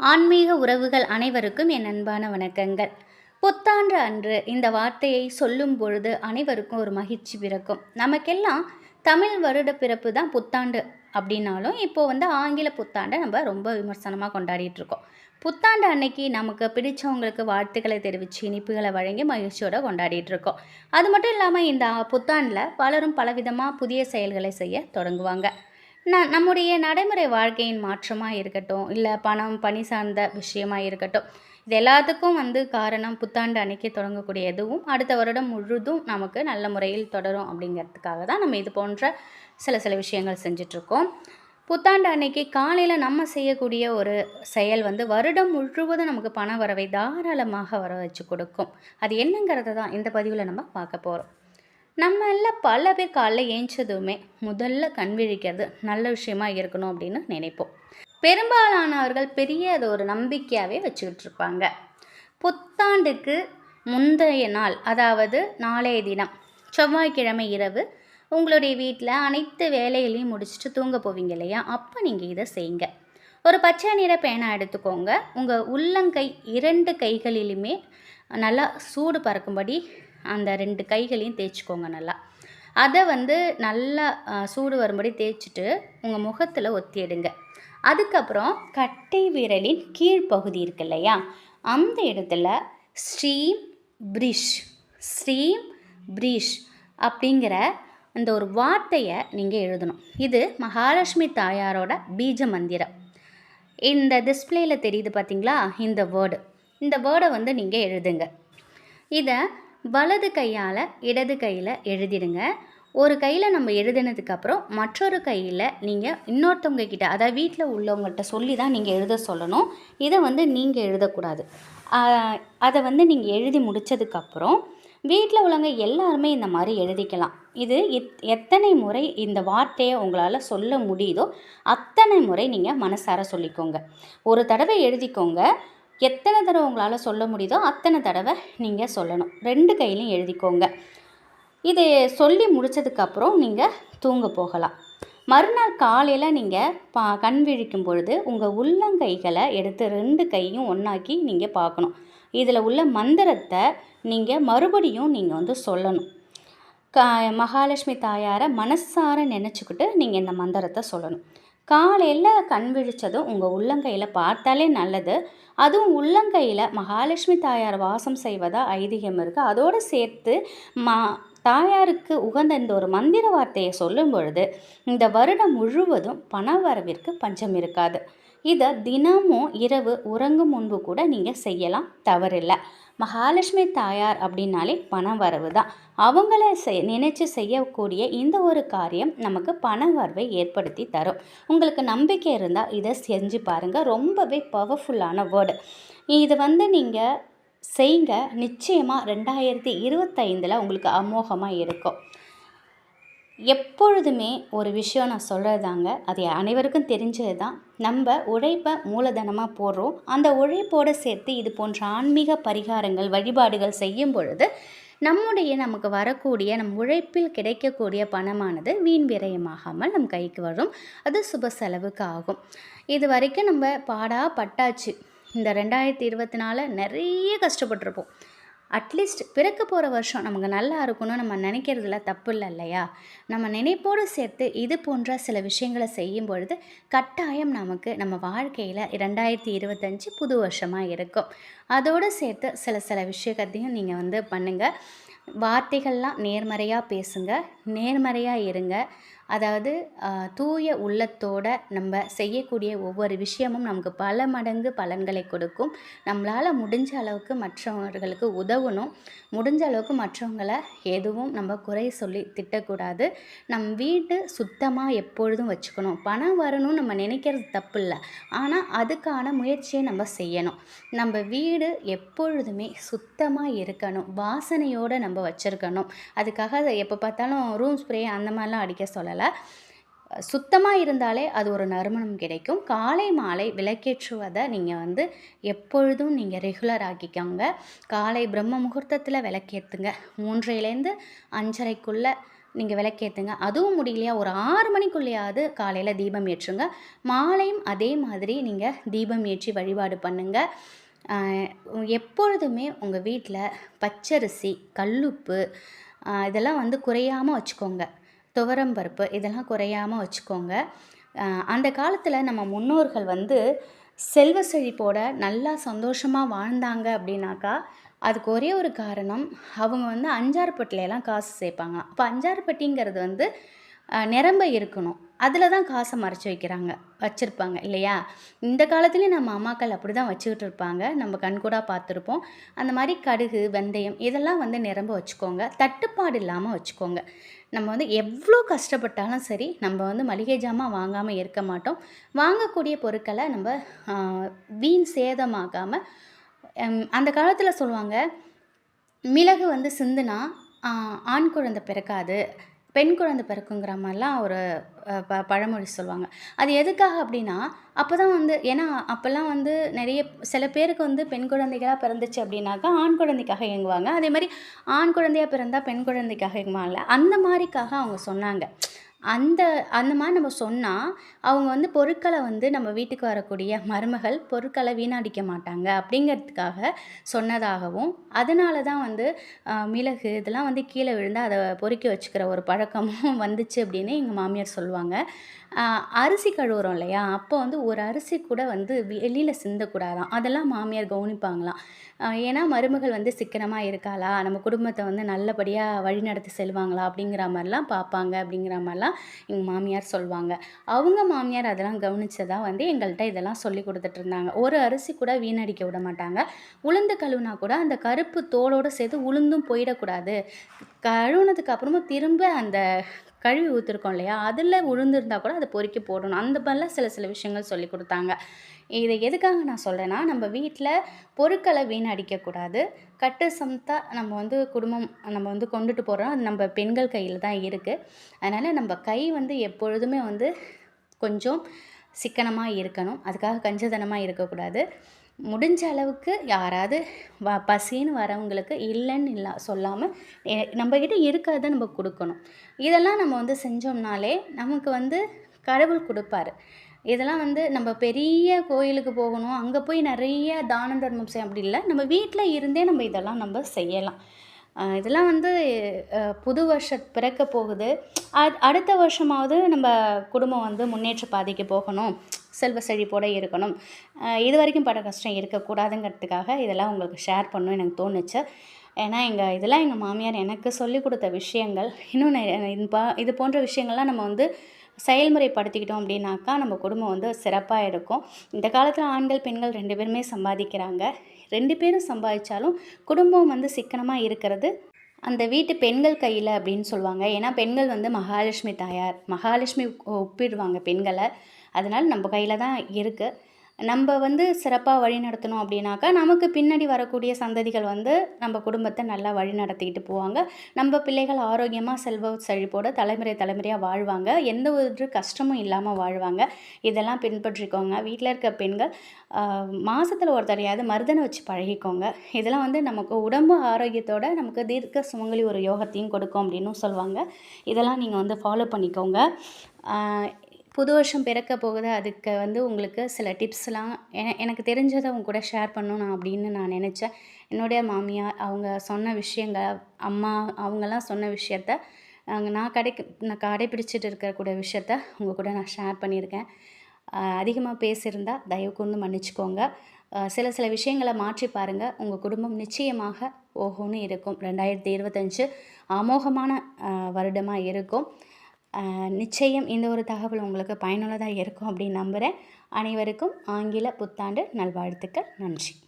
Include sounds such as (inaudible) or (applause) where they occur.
ஆன்மீக உறவுகள் அனைவருக்கும் என் அன்பான வணக்கங்கள். புத்தாண்டு அன்று இந்த வார்த்தையை சொல்லும் பொழுது அனைவருக்கும் ஒரு மகிழ்ச்சி பிறக்கும். நமக்கெல்லாம் தமிழ் வருட பிறப்பு தான் புத்தாண்டு அப்படின்னாலும் இப்போது வந்து ஆங்கில புத்தாண்டை நம்ம ரொம்ப விமர்சனமாக கொண்டாடிட்டு இருக்கோம். புத்தாண்டு அன்னைக்கு நமக்கு பிடிச்சவங்களுக்கு வாழ்த்துக்களை தெரிவித்து இனிப்புகளை வழங்கி மகிழ்ச்சியோடு கொண்டாடிட்டு இருக்கோம். அது மட்டும் இல்லாமல் இந்த புத்தாண்டில் பலரும் பலவிதமாக புதிய செயல்களை செய்ய தொடங்குவாங்க. நான் நம்முடைய நடைமுறை வாழ்க்கையின் மாற்றமாக இருக்கட்டும் இல்லை பணம் பணி சார்ந்த விஷயமாக இருக்கட்டும் இது எல்லாத்துக்கும் வந்து காரணம் புத்தாண்டு அன்னைக்கு தொடங்கக்கூடிய எதுவும் அடுத்த வருடம் முழுதும் நமக்கு நல்ல முறையில் தொடரும் அப்படிங்கிறதுக்காக தான் நம்ம இது போன்ற சில சில விஷயங்கள் செஞ்சிட்ருக்கோம். புத்தாண்டு அன்னைக்கு காலையில் நம்ம செய்யக்கூடிய ஒரு செயல் வந்து வருடம் முழுவதும் நமக்கு பண வரவை தாராளமாக வர வச்சு கொடுக்கும். அது என்னங்கிறத தான் இந்த பதிவில் நம்ம பார்க்க போகிறோம் நம்ம எல்லாம் பல பேர் காலைல ஏஞ்சதுமே முதல்ல கண் விழிக்கிறது நல்ல விஷயமா இருக்கணும் அப்படின்னு நினைப்போம். பெரும்பாலானவர்கள் பெரிய அது ஒரு நம்பிக்கையாகவே வச்சுக்கிட்டு இருப்பாங்க. புத்தாண்டுக்கு முந்தைய நாள் அதாவது நாளைய தினம் செவ்வாய்க்கிழமை இரவு உங்களுடைய வீட்டில் அனைத்து வேலைகளையும் முடிச்சுட்டு தூங்க போவீங்க இல்லையா? அப்போ நீங்கள் இதை செய்யுங்க. ஒரு பச்சை நிற பேனா எடுத்துக்கோங்க. உங்கள் உள்ளங்கை இரண்டு கைகளிலுமே நல்லா சூடு பறக்கும்படி அந்த ரெண்டு கைகளையும் தேய்ச்சிக்கோங்க நல்லா. அதை வந்து நல்லா சூடு வரும்படி தேய்ச்சிட்டு உங்கள் முகத்தில் ஒத்திடுங்க அதுக்கப்புறம் கட்டை விரலின் கீழ்ப்பகுதி இருக்கு இல்லையா? அந்த இடத்துல ஸ்ரீம் பிரிஷ் ஸ்ரீம் பிரிஷ் அப்படிங்கிற அந்த ஒரு வார்த்தையை நீங்கள் எழுதணும். இது மகாலட்சுமி தாயாரோட பீஜ மந்திரம். இந்த டிஸ்பிளேயில் தெரியுது பார்த்தீங்களா இந்த வேர்டு இந்த வேர்டை வந்து நீங்கள் எழுதுங்க. இதை வலது கையால் இடது கையில் எழுதிடுங்க. ஒரு கையில் நம்ம எழுதினதுக்கப்புறம் மற்றொரு கையில் நீங்கள் இன்னொருத்தவங்க கிட்ட அதாவது வீட்டில் உள்ளவங்கள்ட்ட சொல்லி தான் நீங்கள் எழுத சொல்லணும். இதை வந்து நீங்கள் எழுதக்கூடாது. அதை வந்து நீங்கள் எழுதி முடித்ததுக்கப்புறம் வீட்டில் உள்ளவங்க எல்லாருமே இந்த மாதிரி எழுதிக்கலாம். இது எத் எத்தனை முறை இந்த வார்த்தையை உங்களால் சொல்ல முடியுதோ அத்தனை முறை நீங்கள் மனசார சொல்லிக்கோங்க. ஒரு தடவை எழுதிக்கோங்க. எத்தனை தடவை உங்களால் சொல்ல முடியுதோ அத்தனை தடவை நீங்கள் சொல்லணும். ரெண்டு கையிலையும் எழுதிக்கோங்க. இது சொல்லி முடித்ததுக்கப்புறம் நீங்கள் தூங்க போகலாம். மறுநாள் காலையில் நீங்கள் பா கண் விழிக்கும் பொழுது உங்கள் உள்ளங்கைகளை எடுத்து ரெண்டு கையும் ஒன்றாக்கி நீங்கள் பார்க்கணும். இதில் உள்ள மந்திரத்தை நீங்கள் மறுபடியும் நீங்கள் வந்து சொல்லணும். க மகாலட்சுமி தாயாரை மனசார நினச்சிக்கிட்டு நீங்கள் இந்த மந்திரத்தை சொல்லணும். காலையில் கண் விழிச்சதும் உங்கள் உள்ளங்கையில் பார்த்தாலே நல்லது. அதுவும் உள்ளங்கையில் மகாலட்சுமி தாயார் வாசம் செய்வதாக ஐதீகம் இருக்குது அதோடு சேர்த்து மா தாயாருக்கு உகந்த இந்த ஒரு மந்திர வார்த்தையை சொல்லும் பொழுது இந்த வருடம் முழுவதும் பண வரவிற்கு பஞ்சம் இருக்காது. இதை தினமும் இரவு உறங்கும் முன்பு கூட நீங்கள் செய்யலாம். தவறில்லை. மகாலட்சுமி தாயார் அப்படின்னாலே பண வரவு தான். அவங்கள செய் நினச்சி செய்யக்கூடிய இந்த ஒரு காரியம் நமக்கு பண வரவை ஏற்படுத்தி தரும். உங்களுக்கு நம்பிக்கை இருந்தால் இதை செஞ்சு பாருங்கள் ரொம்பவே பவர்ஃபுல்லான வேர்டு இது வந்து நீங்கள் செய்யுங்க நிச்சயமாக ரெண்டாயிரத்தி இருபத்தைந்தில் உங்களுக்கு அமோகமாக இருக்கும். எப்பொழுதுமே ஒரு விஷயம் நான் சொல்கிறதாங்க அது அனைவருக்கும் தெரிஞ்சது தான் நம்ம உழைப்பை மூலதனமாக போடுறோம். அந்த உழைப்போடு சேர்த்து இது போன்ற ஆன்மீக பரிகாரங்கள் வழிபாடுகள் செய்யும் பொழுது நம்முடைய நமக்கு வரக்கூடிய நம் உழைப்பில் கிடைக்கக்கூடிய பணமானது வீண் விரயமாகாமல் நம் கைக்கு வரும். அது சுப செலவுக்கு ஆகும். இது வரைக்கும் நம்ம பாடா பட்டாச்சு. இந்த ரெண்டாயிரத்தி இருபத்தி நாலு நிறைய கஷ்டப்பட்டிருப்போம். அட்லீஸ்ட் பிறக்க போகிற வருஷம் நமக்கு நல்லா இருக்கணும்னு நம்ம நினைக்கிறதுல தப்பு இல்லை இல்லையா? நம்ம நினைப்போடு சேர்த்து இது போன்ற சில விஷயங்களை செய்யும் பொழுது கட்டாயம் நமக்கு நம்ம வாழ்க்கையில் ரெண்டாயிரத்தி இருபத்தஞ்சி புது வருஷமாக இருக்கும். அதோடு சேர்த்து சில சில விஷயத்தையும் நீங்கள் வந்து பண்ணுங்கள் வார்த்தைகள்லாம் நேர்மறையாக பேசுங்க. நேர்மறையாக இருங்க. அதாவது தூய உள்ளத்தோட நம்ம செய்யக்கூடிய ஒவ்வொரு விஷயமும் நமக்கு பல மடங்கு பலன்களை கொடுக்கும். நம்மளால் முடிஞ்ச அளவுக்கு மற்றவர்களுக்கு உதவணும். முடிஞ்ச அளவுக்கு மற்றவங்களை எதுவும் நம்ம குறை சொல்லி திட்டக்கூடாது. நம் வீடு சுத்தமாக எப்பொழுதும் வச்சுக்கணும். பணம் வரணும்னு நம்ம நினைக்கிறது தப்பு இல்லை ஆனால் அதுக்கான முயற்சியை நம்ம செய்யணும். நம்ம வீடு எப்பொழுதுமே சுத்தமாக இருக்கணும். வாசனையோடு நம்ம வச்சுருக்கணும். அதுக்காக அதை எப்போ பார்த்தாலும் ரூம் ஸ்ப்ரே அந்த மாதிரிலாம் அடிக்க சொல்லலாம் சொல்லலை சுத்தமாக இருந்தாலே அது ஒரு நறுமணம் கிடைக்கும். காலை மாலை விளக்கேற்றுவதை நீங்கள் வந்து எப்பொழுதும் நீங்கள் ரெகுலர் ஆக்கிக்கோங்க. காலை பிரம்ம முகூர்த்தத்தில் விளக்கேற்றுங்க மூன்றையிலேருந்து அஞ்சரைக்குள்ளே நீங்கள் விளக்கேற்றுங்க அதுவும் முடியலையா? ஒரு ஆறு மணிக்குள்ளேயாவது காலையில் தீபம் ஏற்றுங்க. மாலையும் அதே மாதிரி நீங்கள் தீபம் ஏற்றி வழிபாடு பண்ணுங்கள் எப்பொழுதுமே உங்கள் வீட்டில் பச்சரிசி கல்லுப்பு இதெல்லாம் வந்து குறையாமல் வச்சுக்கோங்க. துவரம் பருப்பு இதெல்லாம் குறையாமல் வச்சுக்கோங்க. அந்த காலத்தில் நம்ம முன்னோர்கள் வந்து செல்வ செழிப்போட நல்லா சந்தோஷமாக வாழ்ந்தாங்க அப்படின்னாக்கா அதுக்கு ஒரே ஒரு காரணம் அவங்க வந்து அஞ்சாறுப்பட்டிலெல்லாம் காசு சேர்ப்பாங்க அப்போ அஞ்சாறுப்பட்டிங்கிறது வந்து நிரம்ப இருக்கணும். அதில் தான் காசை மறைச்சி வைக்கிறாங்க வச்சுருப்பாங்க இல்லையா? இந்த காலத்துலேயும் நம்ம அம்மாக்கள் அப்படி தான் வச்சுக்கிட்டு இருப்பாங்க. நம்ம கண்கூடாக பார்த்துருப்போம். அந்த மாதிரி கடுகு வெந்தயம் இதெல்லாம் வந்து நிரம்ப வச்சுக்கோங்க. தட்டுப்பாடு இல்லாமல் வச்சுக்கோங்க. நம்ம வந்து எவ்வளோ கஷ்டப்பட்டாலும் சரி நம்ம வந்து மளிகை ஜாமான் வாங்காமல் இருக்க மாட்டோம். வாங்கக்கூடிய பொருட்களை நம்ம வீண் சேதமாகாமல் அந்த காலத்தில் சொல்லுவாங்க மிளகு வந்து சிந்துனா ஆண் குழந்தை பிறக்காது பெண் குழந்தை பிறக்குங்கிற மாதிரிலாம் ஒரு ப பழமொழி சொல்லுவாங்க. அது எதுக்காக அப்படின்னா அப்போ தான் வந்து ஏன்னா அப்போல்லாம் வந்து நிறைய சில பேருக்கு வந்து பெண் குழந்தைகளாக பிறந்துச்சு அப்படின்னாக்கா ஆண் குழந்தைக்காக இயங்குவாங்க. அதே மாதிரி ஆண் குழந்தையாக பிறந்தால் பெண் குழந்தைக்காக இயங்குவாங்கல்ல அந்த மாதிரிக்காக அவங்க சொன்னாங்க. அந்த அந்த மாதிரி நம்ம சொன்னால் அவங்க வந்து பொருட்களை வந்து நம்ம வீட்டுக்கு வரக்கூடிய மருமகள் பொருட்களை வீணடிக்க மாட்டாங்க அப்படிங்கிறதுக்காக சொன்னதாகவும் அதனால தான் வந்து மிளகு இதெல்லாம் வந்து கீழே விழுந்தால் அதை பொறுக்கி வச்சுக்கிற ஒரு பழக்கமும் (laughs) வந்துச்சு அப்படின்னு எங்கள் மாமியார் சொல்லுவாங்க. அரிசி கழுவுறோம் இல்லையா? அப்போ வந்து ஒரு அரிசி கூட வந்து வெளியில் சிந்தக்கூடாதான். அதெல்லாம் மாமியார் கவனிப்பாங்களாம். ஏன்னா மருமகள் வந்து சிக்கனமாக இருக்காளா? நம்ம குடும்பத்தை வந்து நல்லபடியாக வழிநடத்தி செல்வாங்களா? அப்படிங்கிற மாதிரிலாம் பார்ப்பாங்க அப்படிங்கிற மாதிரிலாம் எங்கள் மாமியார் சொல்லுவாங்க அவங்க மாமியார் அதெல்லாம் கவனித்ததாக வந்து எங்கள்கிட்ட இதெல்லாம் சொல்லி கொடுத்துட்டு இருந்தாங்க. ஒரு அரிசி கூட வீணடிக்க விட மாட்டாங்க. உளுந்து கழுவுனா கூட அந்த கருப்பு தோலோடு சேர்த்து உளுந்தும் போயிடக்கூடாது. கழுவுனதுக்கு அப்புறமா திரும்ப அந்த கழுவி ஊற்றிருக்கோம் இல்லையா? அதில் உளுந்துருந்தால் கூட அதை பொறுக்கி போடணும். அந்த மாதிரிலாம் சில சில விஷயங்கள் சொல்லி கொடுத்தாங்க. இதை எதுக்காக நான் சொல்கிறேன்னா நம்ம வீட்டில் பொருட்களை வீணடிக்கக்கூடாது கட்டு சமத்தா நம்ம வந்து குடும்பம் நம்ம வந்து கொண்டுட்டு போகிறோம் அது நம்ம பெண்கள் கையில் தான் இருக்குது அதனால் நம்ம கை வந்து எப்பொழுதுமே வந்து கொஞ்சம் சிக்கனமாக இருக்கணும். அதுக்காக கஞ்சதனமாக இருக்கக்கூடாது முடிஞ்ச அளவுக்கு யாராவது வ பசின்னு வரவங்களுக்கு இல்லைன்னு இல்லை சொல்லாமல் நம்மக்கிட்ட இருக்கிறத நம்ம கொடுக்கணும். இதெல்லாம் நம்ம வந்து செஞ்சோம்னாலே நமக்கு வந்து கடவுள் கொடுப்பாரு. இதெல்லாம் வந்து நம்ம பெரிய கோயிலுக்கு போகணும் அங்கே போய் நிறைய தானம் தர்மம் செய்ய அப்படி இல்லை. நம்ம வீட்டில் இருந்தே நம்ம இதெல்லாம் நம்ம செய்யலாம். இதெல்லாம் வந்து புது வருஷம் பிறக்க போகுது. அடுத்த வருஷமாவது நம்ம குடும்பம் வந்து முன்னேற்ற பாதைக்கு போகணும். செல்வ செழிப்போடு இருக்கணும். இது வரைக்கும் பட கஷ்டம் இருக்கக்கூடாதுங்கிறதுக்காக இதெல்லாம் உங்களுக்கு ஷேர் பண்ணணும் எனக்கு தோணுச்சு. ஏன்னா எங்கள் இதெல்லாம் எங்கள் மாமியார் எனக்கு சொல்லிக் கொடுத்த விஷயங்கள். இன்னும் இது போன்ற விஷயங்கள்லாம் நம்ம வந்து செயல்முறைப்படுத்திக்கிட்டோம் அப்படின்னாக்கா நம்ம குடும்பம் வந்து சிறப்பாக இருக்கும் இந்த காலத்தில் ஆண்கள் பெண்கள் ரெண்டு பேருமே சம்பாதிக்கிறாங்க. ரெண்டு பேரும் சம்பாதிச்சாலும் குடும்பம் வந்து சிக்கனமாக இருக்கிறது அந்த வீட்டு பெண்கள் கையில் அப்படின்னு சொல்லுவாங்க. ஏன்னா பெண்கள் வந்து மகாலட்சுமி தாயார். மகாலட்சுமி ஒப்பிடுவாங்க பெண்களை. அதனால் நம்ம கையில் தான் இருக்குது நம்ம வந்து சிறப்பாக வழி நடத்தணும் அப்படின்னாக்கா நமக்கு பின்னாடி வரக்கூடிய சந்ததிகள் வந்து நம்ம குடும்பத்தை நல்லா வழி நடத்திக்கிட்டு போவாங்க. நம்ம பிள்ளைகள் ஆரோக்கியமாக செல்வ செழிப்போட தலைமுறை தலைமுறையாக வாழ்வாங்க. எந்த ஒரு கஷ்டமும் இல்லாமல் வாழ்வாங்க. இதெல்லாம் பின்பற்றிக்கோங்க. வீட்டில் இருக்க பெண்கள் மாதத்தில் ஒரு தடையாவது மருதனை வச்சு பழகிக்கோங்க. இதெல்லாம் வந்து நமக்கு உடம்பு ஆரோக்கியத்தோட நமக்கு தீர்க்க சுமங்கலி ஒரு யோகத்தையும் கொடுக்கும் அப்படின்னு சொல்லுவாங்க இதெல்லாம் நீங்கள் வந்து ஃபாலோ பண்ணிக்கோங்க. புது வருஷம் பிறக்க போகுது அதுக்கு வந்து உங்களுக்கு சில டிப்ஸ்லாம் என எனக்கு தெரிஞ்சதை அவங்க கூட ஷேர் பண்ணணும் அப்படின்னு நான் நினச்சேன். என்னுடைய மாமியார் அவங்க சொன்ன விஷயங்கள் அம்மா அவங்கெல்லாம் சொன்ன விஷயத்த நான் கடைக்கு நான் கடைப்பிடிச்சிட்டு இருக்கக்கூடிய விஷயத்த உங்கள் கூட நான் ஷேர் பண்ணியிருக்கேன். அதிகமாக பேசியிருந்தால் தயவு கூர்ந்து மன்னிச்சிக்கோங்க. சில சில விஷயங்களை மாற்றி பாருங்கள் உங்கள் குடும்பம் நிச்சயமாக ஓஹோன்னு இருக்கும். ரெண்டாயிரத்தி இருபத்தஞ்சு அமோகமான வருடமாக இருக்கும். நிச்சயம் இந்த ஒரு தகவல் உங்களுக்கு பயனுள்ளதாக இருக்கும் அப்படின்னு நம்புகிறேன் அனைவருக்கும் ஆங்கில புத்தாண்டு நல்வாழ்த்துக்கள். நன்றி.